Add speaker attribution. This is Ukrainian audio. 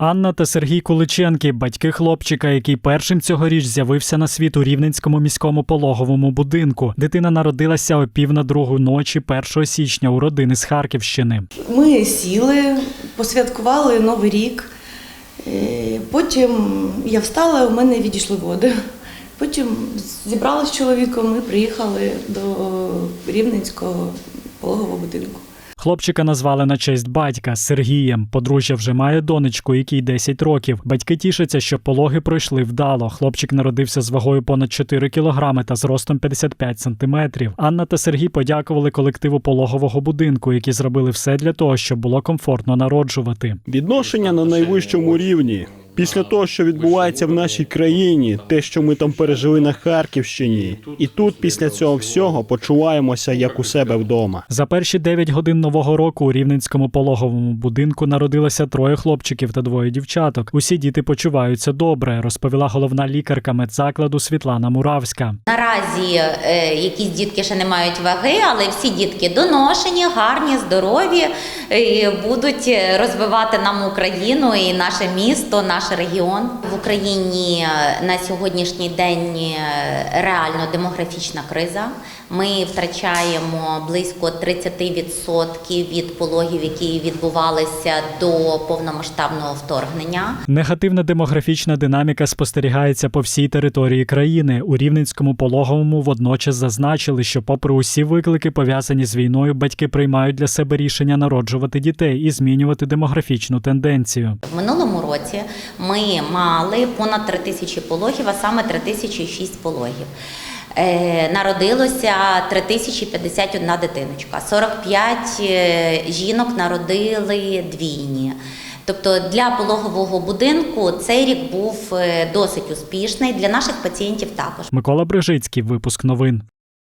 Speaker 1: Анна та Сергій Куличенки, батьки хлопчика, який першим цьогоріч з'явився на світ у Рівненському міському пологовому будинку. Дитина народилася о пів на другу ночі 1 січня у родини з Харківщини.
Speaker 2: Ми сіли, посвяткували Новий рік. Е, Потім я встала, у мене відійшли води. Потім зібралися з чоловіком і приїхали до Рівненського пологового будинку.
Speaker 1: Хлопчика назвали на честь батька Сергієм. Подружжя вже має донечку, якій 10 років. Батьки тішаться, що пологи пройшли вдало. Хлопчик народився з вагою понад 4 кілограми та зростом 55 сантиметрів. Анна та Сергій подякували колективу пологового будинку, які зробили все для того, щоб було комфортно народжувати.
Speaker 3: Відношення на найвищому рівні. Після того, що відбувається в нашій країні, те, що ми там пережили на Харківщині, і тут після цього всього почуваємося як у себе вдома.
Speaker 1: За перші 9 годин нового року у рівненському пологовому будинку народилося троє хлопчиків та двоє дівчаток. Усі діти почуваються добре, розповіла головна лікарка медзакладу Світлана Муравська.
Speaker 4: Наразі е, якісь дітки ще не мають ваги, але всі дітки доношені, гарні, здорові, і будуть розвивати нам Україну і наше місто, наш регіон. В Україні е, на сьогоднішній день е, реально демографічна криза. Ми втрачаємо близько 30% від пологів, які відбувалися до повномасштабного вторгнення.
Speaker 1: Негативна демографічна динаміка спостерігається по всій території країни. У рівненському пологовому водночас зазначили, що, попри усі виклики, пов'язані з війною, батьки приймають для себе рішення народжувати дітей і змінювати демографічну тенденцію.
Speaker 4: В минулому році ми мали понад 3 тисячі пологів, а саме 3006 пологів. Е, народилося 3051 дитиночка, 45 е, жінок народили двійні. Тобто для пологового будинку цей рік був е, досить успішний, для наших пацієнтів також.
Speaker 1: Микола Брижицький, випуск новин.